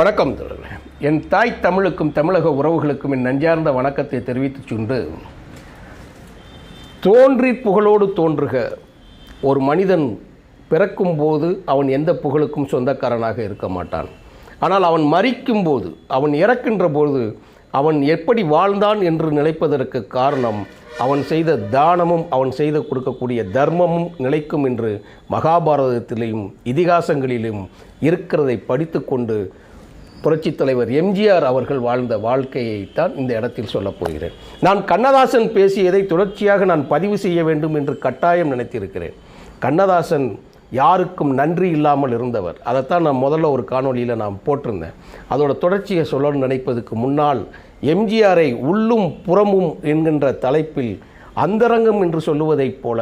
வணக்கம் தொடர்களே என் தாய் தமிழுக்கும் தமிழக உறவுகளுக்கும் என் நஞ்சார்ந்த வணக்கத்தை தெரிவித்துச் சென்று தோன்றி புகழோடு தோன்றுக. ஒரு மனிதன் பிறக்கும்போது அவன் எந்த புகழுக்கும் சொந்தக்காரனாக இருக்க மாட்டான். ஆனால் அவன் மறிக்கும் போது அவன் இறக்கின்ற போது அவன் எப்படி வாழ்ந்தான் என்று நினைப்பதற்கு காரணம் அவன் செய்த தானமும் அவன் செய்து கொடுக்கக்கூடிய தர்மமும் நிலைக்கும் என்று மகாபாரதத்திலையும் இதிகாசங்களிலும் இருக்கிறதை படித்துக்கொண்டு புரட்சித் தலைவர் எம்ஜிஆர் அவர்கள் வாழ்ந்த வாழ்க்கையைத்தான் இந்த இடத்தில் சொல்லப் போகிறேன். நான் கண்ணதாசன் பேசியதை தொடர்ச்சியாக நான் பதிவு செய்ய வேண்டும் என்று கட்டாயம் நினைத்திருக்கிறேன். கண்ணதாசன் யாருக்கும் நன்றி இல்லாமல் இருந்தவர். அதைத்தான் நான் முதல்ல ஒரு காணொளியில் நான் போட்டிருந்தேன். அதோட தொடர்ச்சியை சொல்லணும்னு நினைப்பதுக்கு முன்னால் எம்ஜிஆரை உள்ளும் புறமும் என்கின்ற தலைப்பில் அந்தரங்கம் என்று சொல்லுவதைப் போல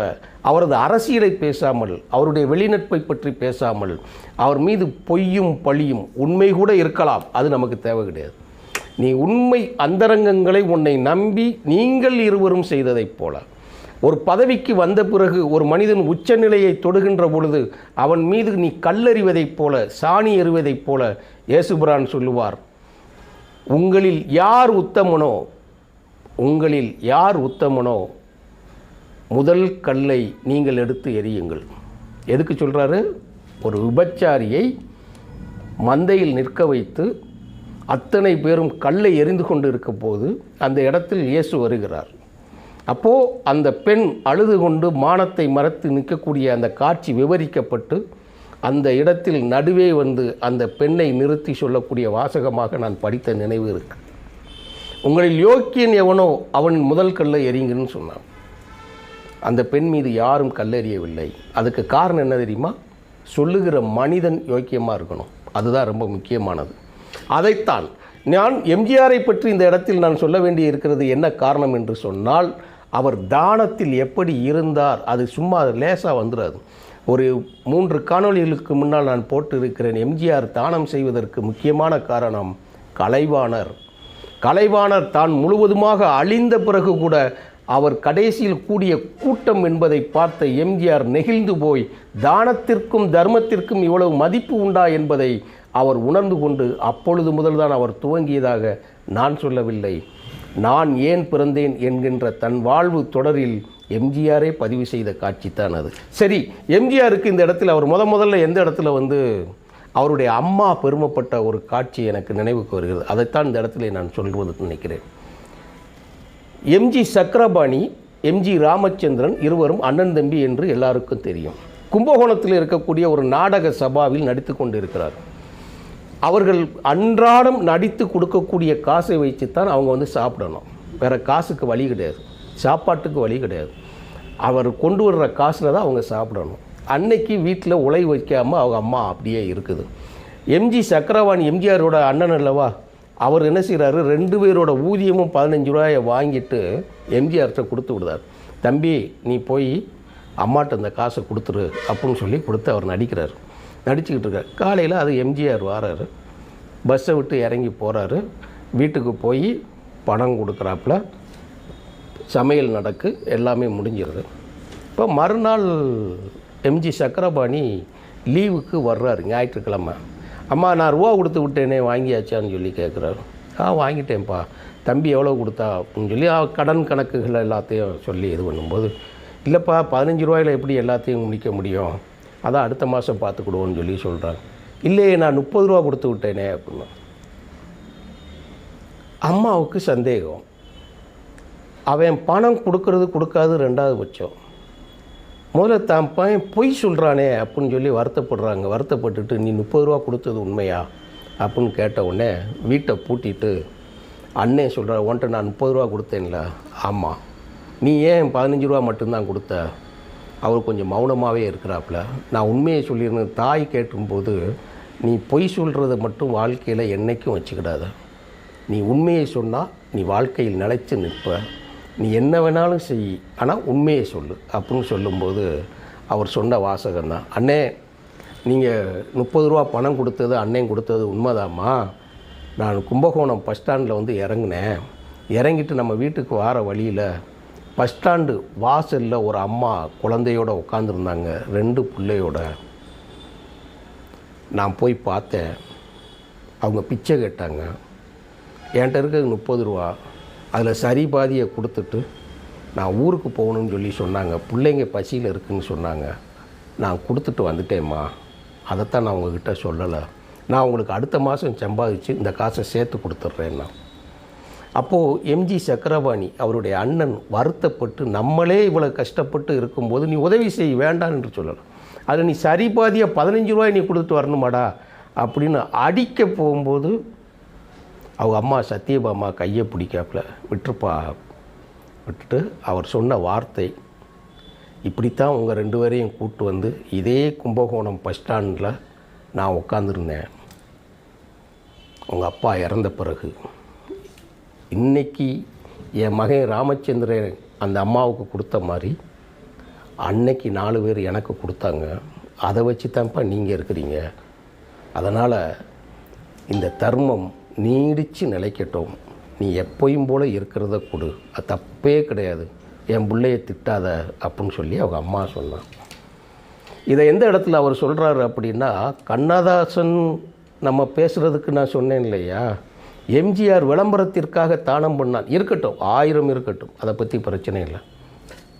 அவரது அரசியலை பேசாமல் அவருடைய வெளிநட்பை பற்றி பேசாமல் அவர் மீது பொய்யும் பழியும் உண்மை கூட இருக்கலாம். அது நமக்கு தேவை கிடையாது. நீ உண்மை அந்தரங்கங்களை உன்னை நம்பி நீங்கள் இருவரும் செய்ததைப் போல. ஒரு பதவிக்கு வந்த பிறகு ஒரு மனிதன் உச்சநிலையை தொடுகின்ற பொழுது அவன் மீது நீ கல்லறிவதைப் போல சாணி எறிவதைப் போல இயேசுபிரான் சொல்லுவார் உங்களில் யார் உத்தமனோ உங்களில் யார் உத்தமனோ முதல் கல்லை நீங்கள் எடுத்து எரியுங்கள் எதுக்கு சொல்கிறாரு ஒரு விபச்சாரியை மந்தையில் நிற்க வைத்து அத்தனை பேரும் கல்லை எரிந்து கொண்டு இருக்க போது அந்த இடத்தில் இயேசு வருகிறார். அப்போது அந்த பெண் அழுது கொண்டு மானத்தை மறைத்து நிற்கக்கூடிய அந்த காட்சி விவரிக்கப்பட்டு அந்த இடத்தில் நடுவே வந்து அந்த பெண்ணை நிறுத்தி சொல்லக்கூடிய வாசகமாக நான் படித்த நினைவு இருக்கு. உங்களில் யோக்கியன் எவனோ அவன் முதல் கல்லை எரிங்கன்னு சொன்னான். அந்த பெண் மீது யாரும் கல்லெறியவில்லை. அதுக்கு காரணம் என்ன தெரியுமா? சொல்லுகிற மனிதன் யோக்கியமாக இருக்கணும். அதுதான் ரொம்ப முக்கியமானது. அதைத்தான் நான் எம்ஜிஆரை பற்றி இந்த இடத்தில் நான் சொல்ல வேண்டி இருக்கிறது என்ன காரணம் என்று சொன்னால் அவர் தானத்தில் எப்படி இருந்தார் அது சும்மா லேசாக வந்துடாது ஒரு மூன்று காணொளிகளுக்கு முன்னால் நான் போட்டு இருக்கிறேன் எம்ஜிஆர் தானம் செய்வதற்கு முக்கியமான காரணம் கலைவாணர். கலைவாணர் தான் முழுவதுமாக அழிந்த பிறகு கூட அவர் கடைசியில் கூடிய கூட்டம் என்பதை பார்த்த எம்ஜிஆர் நெகிழ்ந்து போய் தானத்திற்கும் தர்மத்திற்கும் இவ்வளவு மதிப்பு உண்டா? என்பதை அவர் உணர்ந்து கொண்டு அப்பொழுது முதல்தான் அவர் துவங்கியதாக நான் சொல்லவில்லை. நான் ஏன் பிறந்தேன்? என்கின்ற தன் வாழ்வு தொடரில் எம்ஜிஆரே பதிவு செய்த காட்சி தான் அது. சரி எம்ஜிஆருக்கு இந்த இடத்துல அவர் முத முதல்ல எந்த இடத்துல வந்து அவருடைய அம்மா பெருமைப்பட்ட ஒரு காட்சி எனக்கு நினைவுக்கு வருகிறது. அதைத்தான் இந்த இடத்துல நான் சொல்வது நினைக்கிறேன். எம்ஜி சக்கரபாணி எம்ஜி ராமச்சந்திரன் இருவரும் அண்ணன் தம்பி என்று எல்லாருக்கும் தெரியும். கும்பகோணத்தில் இருக்கக்கூடிய ஒரு நாடக சபாவில் நடித்து கொண்டிருக்கிறார். அவர்கள் அன்றாடம் நடித்து கொடுக்கக்கூடிய காசை வைத்துத்தான் அவங்க வந்து சாப்பிடணும். வேறு காசுக்கு வழி கிடையாது. சாப்பாட்டுக்கு வழி கிடையாது. அவர் கொண்டு வர்ற காசில் தான் அவங்க சாப்பிடணும். அன்னைக்கு வீட்டில் உலை வைக்காமல் அவங்க அம்மா அப்படியே இருக்குது. எம்ஜி சக்கரவாணி எம்ஜிஆரோட அண்ணன் அல்லவா? அவர் என்ன செய்கிறாரு ரெண்டு பேரோட ஊதியமும் பதினஞ்சு ரூபாயை வாங்கிட்டு எம்ஜிஆர்கிட்ட கொடுத்து விடுறார். தம்பி நீ போய் அம்மாட்ட இந்த காசை கொடுத்துரு அப்படின்னு சொல்லி கொடுத்து அவர் நடிக்கிறார். நடிச்சுக்கிட்டு இருக்கார். காலையில் அது எம்ஜிஆர் வராரு. பஸ்ஸை விட்டு இறங்கி போகிறாரு வீட்டுக்கு போய் பணம் கொடுக்குறாப்புல. சமையல் நடக்கு. எல்லாமே முடிஞ்சிருது. இப்போ மறுநாள் எம்ஜி சக்கரபாணி லீவுக்கு வர்றாரு. ஞாயிற்றுக்கிழமை. அம்மா நான் ரூபா கொடுத்து விட்டேனே வாங்கியாச்சான்னு சொல்லி கேட்குறாரு ஆ வாங்கிட்டேன்ப்பா. தம்பி எவ்வளோ கொடுத்தா? அப்படின்னு சொல்லி கடன் கணக்குகள் எல்லாத்தையும் சொல்லி இது பண்ணும்போது இல்லைப்பா பதினஞ்சு ரூபாயில் எப்படி எல்லாத்தையும் முடிக்க முடியும்? அதான் அடுத்த மாதம் பார்த்துக்கிடுவோன்னு சொல்லி சொல்கிறாங்க இல்லையே நான் முப்பது ரூபா கொடுத்து விட்டேனே அப்படின்னு. அம்மாவுக்கு சந்தேகம். அவன் பணம் கொடுக்கறது கொடுக்காது ரெண்டாவது பட்சம். முதல்ல தான் பையன் பொய் சொல்கிறானே அப்படின்னு சொல்லி வருத்தப்படுறாங்க. வருத்தப்பட்டுட்டு நீ முப்பது ரூபா கொடுத்தது உண்மையா? அப்படின்னு கேட்ட உடனே வீட்டை பூட்டிட்டு அண்ணே சொல்கிற உன்ட்ட நான் முப்பது ரூபா கொடுத்தேன்ல. ஆமாம் நீ ஏன் பதினஞ்சு ரூபா மட்டும்தான் கொடுத்த? அவர் கொஞ்சம் மௌனமாகவே இருக்கிறாப்புல நான் உண்மையை சொல்லியிருந்தேன். தாய் கேட்டும்போது நீ பொய் சொல்கிறத மட்டும் வாழ்க்கையில் என்றைக்கும் வச்சுக்கிடாத. நீ உண்மையை சொன்னால் நீ வாழ்க்கையில் நிலைச்சு நிற்ப. நீ என்ன வேணாலும் செய். ஆனால் உண்மையை சொல்லு. அப்படின்னு சொல்லும்போது அவர் சொன்ன வாசகம் தான். அண்ணே நீங்கள் முப்பது ரூபா பணம் கொடுத்தது அண்ணன் கொடுத்தது உண்மைதாம்மா. நான் கும்பகோணம் பஸ் ஸ்டாண்டில் வந்து இறங்கினேன். இறங்கிட்டு நம்ம வீட்டுக்கு வார வழியில் பஸ் ஸ்டாண்டு வாசலில் ஒரு அம்மா குழந்தையோட உட்காந்துருந்தாங்க ரெண்டு பிள்ளையோட. நான் போய் பார்த்தேன். அவங்க பிச்சை கேட்டாங்க. என்கிட்ட இருக்கிறது முப்பது ரூபா. அதில் சரி பாதியை கொடுத்துட்டு நான் ஊருக்கு போகணும்னு சொல்லி சொன்னாங்க. பிள்ளைங்க பசியில் இருக்குன்னு சொன்னாங்க. நான் கொடுத்துட்டு வந்துட்டேம்மா. அதைத்தான் நான் உங்ககிட்ட சொல்லலை. நான் உங்களுக்கு அடுத்த மாதம் சம்பாதிச்சு இந்த காசை சேர்த்து கொடுத்துட்றேன்னா. அப்போது எம்ஜி சக்கரபாணி அவருடைய அண்ணன் வருத்தப்பட்டு நம்மளே இவ்வளோ கஷ்டப்பட்டு இருக்கும்போது நீ உதவி செய் வேண்டாம் என்று சொல்லலாம் அதில் நீ சரி பாதியாக பதினஞ்சு ரூபாய் நீ கொடுத்துட்டு வரணுமாடா அப்படின்னு அடிக்க போகும்போது அவங்க அம்மா சத்யபாமா கையை பிடிக்காப்புல விட்டுருப்பா. விட்டுட்டு அவர் சொன்ன வார்த்தை இப்படித்தான் உங்கள் ரெண்டு பேரையும் கூப்பிட்டு வந்து இதே கும்பகோணம் பஸ் ஸ்டாண்டில் நான் உட்காந்துருந்தேன் உங்கள் அப்பா இறந்த பிறகு இன்றைக்கி என் மகன் ராமச்சந்திரன் அந்த அம்மாவுக்கு கொடுத்த மாதிரி அன்னைக்கு நாலு பேர் எனக்கு கொடுத்தாங்க. அதை வச்சு தான்ப்பா நீங்கள் இருக்கிறீங்க. அதனால் இந்த தர்மம் நீடித்து நிலைக்கட்டும். நீ எப்பயும் போல் இருக்கிறத கொடு. அது தப்பே கிடையாது. என் பிள்ளைய திட்டாத அப்படின்னு சொல்லி அவங்க அம்மா சொன்னான் இதை எந்த இடத்துல அவர் சொல்கிறாரு அப்படின்னா கண்ணதாசன் நம்ம பேசுகிறதுக்கு நான் சொன்னேன் இல்லையா? எம்ஜிஆர் விளம்பரத்திற்காக தானம் பண்ணான். இருக்கட்டும் ஆயிரம் இருக்கட்டும். அதை பற்றி பிரச்சனை இல்லை.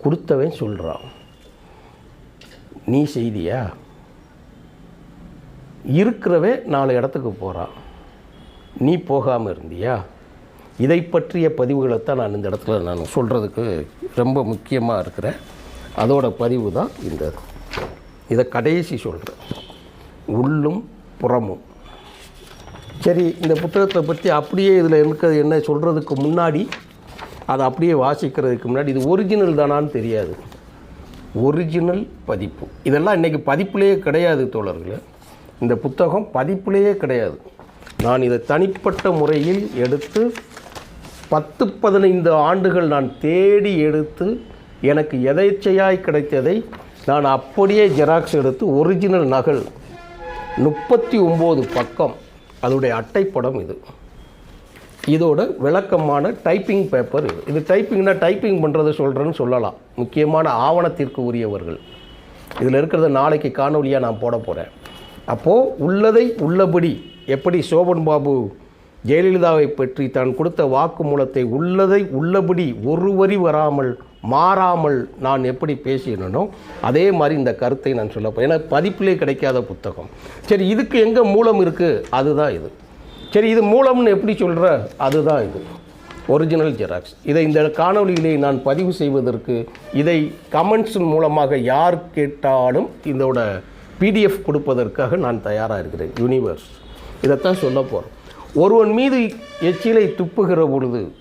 கொடுத்தவன் சொல்கிறான் நீ செய்தியா? இருக்கிறவே நாலு இடத்துக்கு போகிறான் நீ போகாமல் இருந்தியா? இதை பற்றிய பதிவுகளைத்தான் நான் இந்த இடத்துல நான் சொல்கிறதுக்கு ரொம்ப முக்கியமாக இருக்கிறேன். அதோட பதிவு தான் இந்த. இதை கடைசி சொல்கிறேன் உள்ளும் புறமும். சரி இந்த புத்தகத்தை பற்றி அப்படியே இதில் இருக்கிறது என்ன சொல்கிறதுக்கு முன்னாடி அதை அப்படியே வாசிக்கிறதுக்கு முன்னாடி இது ஒரிஜினல் தானான்னு தெரியாது. ஒரிஜினல் பதிப்பு. இதெல்லாம் இன்றைக்கி பதிப்புலேயே கிடையாது தோழர்களே. இந்த புத்தகம் பதிப்புலேயே கிடையாது. நான் இதை தனிப்பட்ட முறையில் எடுத்து பத்து பதினைந்து ஆண்டுகள் நான் தேடி எடுத்து எனக்கு எதேச்சையாய் கிடைத்ததை நான் அப்படியே ஜெராக்ஸ் எடுத்து ஒரிஜினல் நகல் முப்பத்தி ஒம்பது பக்கம். அதோடைய அட்டைப்படம் இது. இதோட விளக்கமான டைப்பிங் பேப்பர் இது. இது டைப்பிங்னா டைப்பிங் பண்ணுறது சொல்கிறேன்னு சொல்லலாம். முக்கியமான ஆவணத்திற்கு உரியவர்கள். இதில் இருக்கிறத நாளைக்கு காணொலியாக நான் போட போகிறேன் அப்போது உள்ளதை உள்ளபடி எப்படி சோபன் பாபு ஜெயலலிதாவை பற்றி தான் கொடுத்த வாக்குமூலத்தை உள்ளதை உள்ளபடி ஒரு வரி வராமல் மாறாமல் நான் எப்படி பேசினனோ அதே மாதிரி இந்த கருத்தை நான் சொல்ல போகிறேன் ஏன்னா பதிப்பிலே கிடைக்காத புத்தகம். சரி இதுக்கு எங்கே மூலம் இருக்குது அதுதான் இது. சரி இது மூலம்னு எப்படி சொல்கிற அதுதான் இது. ஒரிஜினல் ஜெராக்ஸ் இதை இந்த காணொலியிலே நான் பதிவு செய்வதற்கு இதை கமெண்ட்ஸ் மூலமாக யார் கேட்டாலும் இதோட பிடிஎஃப் கொடுப்பதற்காக நான் தயாராக இருக்கிறேன். யூனிவர்ஸ் இதைத்தான் சொல்ல போகிறோம் ஒருவன் மீது எச்சிலை துப்புகிற பொழுது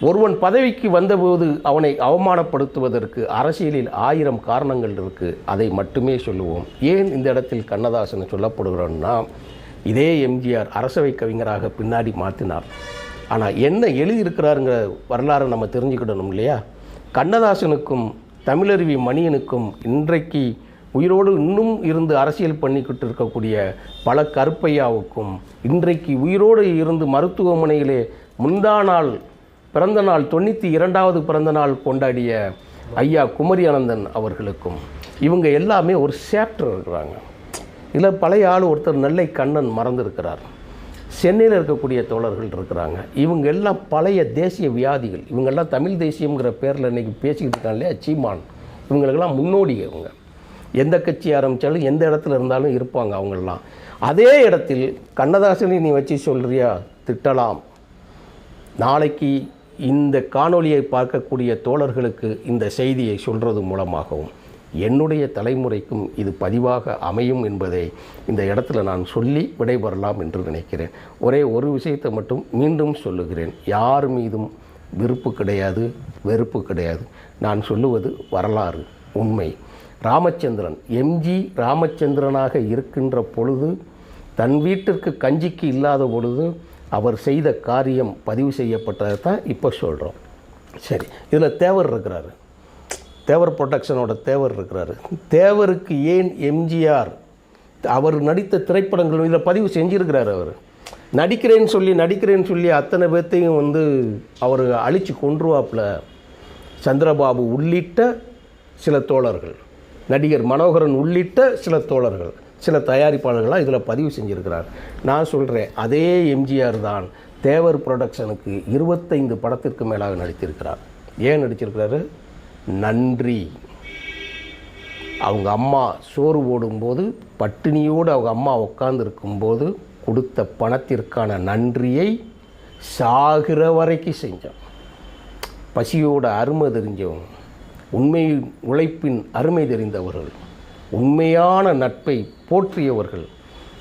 ஒருவன் பதவிக்கு வந்தபோது அவனை அவமானப்படுத்துவதற்கு அரசியலில் ஆயிரம் காரணங்கள் இருக்குது அதை மட்டுமே சொல்லுவோம். ஏன் இந்த இடத்தில் கண்ணதாசன் சொல்லப்படுகிறோன்னா இதே எம்ஜிஆர் அரசவை கவிஞராக பின்னாடி மாற்றினார் ஆனால் என்ன எழுதியிருக்கிறாருங்கிற வரலாறை நம்ம தெரிஞ்சுக்கிடணும் இல்லையா? கண்ணதாசனுக்கும் தமிழருவி மணியனுக்கும் இன்றைக்கு உயிரோடு இன்னும் இருந்து அரசியல் பண்ணிக்கிட்டு இருக்கக்கூடிய பல கருப்பையாவுக்கும் இன்றைக்கு உயிரோடு இருந்து மருத்துவமனையிலே முந்தா நாள் பிறந்த நாள் தொண்ணூற்றி இரண்டாவது பிறந்த நாள் கொண்டாடிய ஐயா குமரி அனந்தன் அவர்களுக்கும் இவங்க எல்லாமே ஒரு சேப்டர் இருக்கிறாங்க. இதில் பழைய ஆள் ஒருத்தர் நெல்லை கண்ணன் மறந்துருக்கிறார். சென்னையில் இருக்கக்கூடிய தோழர்கள் இருக்கிறாங்க. இவங்க எல்லாம் பழைய தேசிய வியாதிகள். இவங்கெல்லாம் தமிழ் தேசியங்கிற பேரில் இன்றைக்கி பேசிக்கிட்டு இருக்காங்க இல்லையா? சீமான். இவங்களுக்கெல்லாம் முன்னோடி இவங்க. எந்த கட்சி ஆரம்பித்தாலும் எந்த இடத்துல இருந்தாலும் இருப்பாங்க அவங்கெல்லாம் அதே இடத்தில் கண்ணதாசனை நீ வச்சு சொல்கிறியா திட்டலாம். நாளைக்கு இந்த காணொளியை பார்க்கக்கூடிய தோழர்களுக்கு இந்த செய்தியை சொல்கிறது மூலமாகவும் என்னுடைய தலைமுறைக்கும் இது பதிவாக அமையும் என்பதை இந்த இடத்துல நான் சொல்லி விடைபெறலாம் என்று நினைக்கிறேன். ஒரே ஒரு விஷயத்தை மட்டும் மீண்டும் சொல்லுகிறேன். யார் மீதும் விருப்பு கிடையாது வெறுப்பு கிடையாது. நான் சொல்லுவது வரலாறு உண்மை. ராமச்சந்திரன். எம்ஜி ராமச்சந்திரனாக இருக்கின்ற பொழுது தன் வீட்டிற்கு கஞ்சிக்கு இல்லாத பொழுது அவர் செய்த காரியம் பதிவு செய்யப்பட்டதை தான் இப்போ சொல்கிறோம் சரி இதில் தேவர் இருக்கிறாரு. தேவர் ப்ரொடக்ஷனோட தேவர் இருக்கிறாரு. தேவருக்கு ஏன் எம்ஜிஆர் அவர் நடித்த திரைப்படங்கள் இதில் பதிவு செஞ்சுருக்கிறார் அவர். நடிக்கிறேன்னு சொல்லி நடிக்கிறேன்னு சொல்லி அத்தனை பேர்த்தையும் வந்து அவர் அழித்து கொன்றுவாப்பில் சந்திரபாபு உள்ளிட்ட சில தோழர்கள். நடிகர் மனோகரன் உள்ளிட்ட சில தோழர்கள் சில தயாரிப்பாளர்களாக இதில் பதிவு செஞ்சுருக்கிறார். நான் சொல்கிறேன் அதே எம்ஜிஆர் தான் தேவர் ப்ரொடக்ஷனுக்கு இருபத்தைந்து படத்திற்கு மேலாக நடித்திருக்கிறார். ஏன் நடிச்சிருக்கிறாரு? நன்றி. அவங்க அம்மா சோறு போடும்போது பட்டினியோடு அவங்க அம்மா உட்காந்துருக்கும்போது கொடுத்த பணத்திற்கான நன்றியை சாகிற வரைக்கும் செஞ்சோம். பசியோட அருமை தெரிஞ்சவங்க. உண்மை உழைப்பின் அருமை தெரிந்தவர்கள் உண்மையான நட்பை போற்றியவர்கள்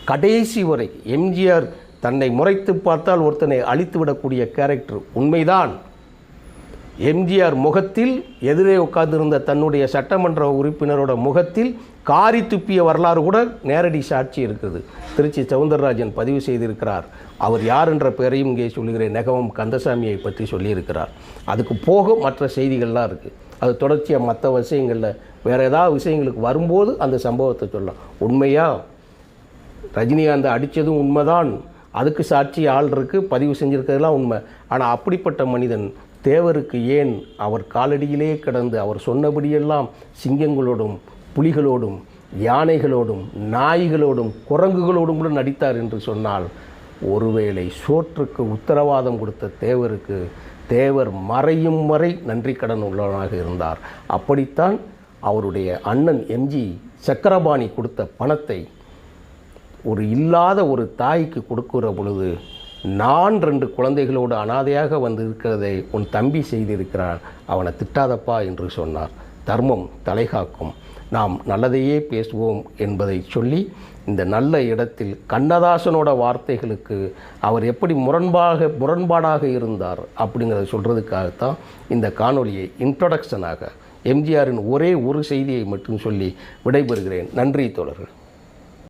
கடைசி வரை எம்ஜிஆர் தன்னை முறைத்து பார்த்தால் ஒருத்தனை அழித்து விடக்கூடிய கேரக்டர் உண்மைதான். எம்ஜிஆர் முகத்தில் எதிரே உட்கார்ந்திருந்த தன்னுடைய சட்டமன்ற உறுப்பினரோட முகத்தில் காரி துப்பிய வரலாறு கூட நேரடி சாட்சி இருக்குது. திருச்சி சவுந்தரராஜன் பதிவு செய்திருக்கிறார். அவர் யார் என்ற பெயரையும் இங்கே சொல்லுகிறேன். நெகவம் கந்தசாமியை பற்றி சொல்லியிருக்கிறார். அதுக்கு போக மற்ற செய்திகள்லாம் இருக்குது அது தொடர்ச்சியாக மற்ற விஷயங்களில் வேறு ஏதாவது விஷயங்களுக்கு வரும்போது அந்த சம்பவத்தை சொல்லலாம். உண்மையாக ரஜினிகாந்தை அடித்ததும் உண்மைதான். அதுக்கு சாட்சி ஆள் இருக்குது பதிவு செஞ்சுருக்கிறதுலாம் உண்மை. ஆனால் அப்படிப்பட்ட மனிதன் தேவருக்கு ஏன் அவர் காலடியிலே கிடந்து அவர் சொன்னபடியெல்லாம் சிங்கங்களோடும் புலிகளோடும் யானைகளோடும் நாய்களோடும் குரங்குகளோடும் கூட நடித்தார் என்று சொன்னால் ஒருவேளை சோற்றுக்கு உத்தரவாதம் கொடுத்த தேவருக்கு தேவர் மறையும் வரை நன்றி கடன் உள்ளவனாக இருந்தார். அப்படித்தான் அவருடைய அண்ணன் எம்ஜி சக்கரபாணி கொடுத்த பணத்தை ஒரு இல்லாத ஒரு தாய்க்கு கொடுக்கிற பொழுது நான் ரெண்டு குழந்தைகளோடு அனாதையாக வந்து இருக்கிறதை உன் தம்பி செய்திருக்கிறான். அவனை திட்டாதப்பா என்று சொன்னார். தர்மம் தலைகாக்கும். நாம் நல்லதையே பேசுவோம் என்பதை சொல்லி இந்த நல்ல இடத்தில் கண்ணதாசனோட வார்த்தைகளுக்கு அவர் எப்படி முரண்பாக முரண்பாடாக இருந்தார் அப்படிங்கிறத சொல்கிறதுக்காகத்தான் இந்த காணொலியை இன்ட்ரொடக்ஷனாக எம்ஜிஆரின் ஒரே ஒரு செய்தியை மட்டும் சொல்லி விடைபெறுகிறேன். நன்றி தோழர்கள்.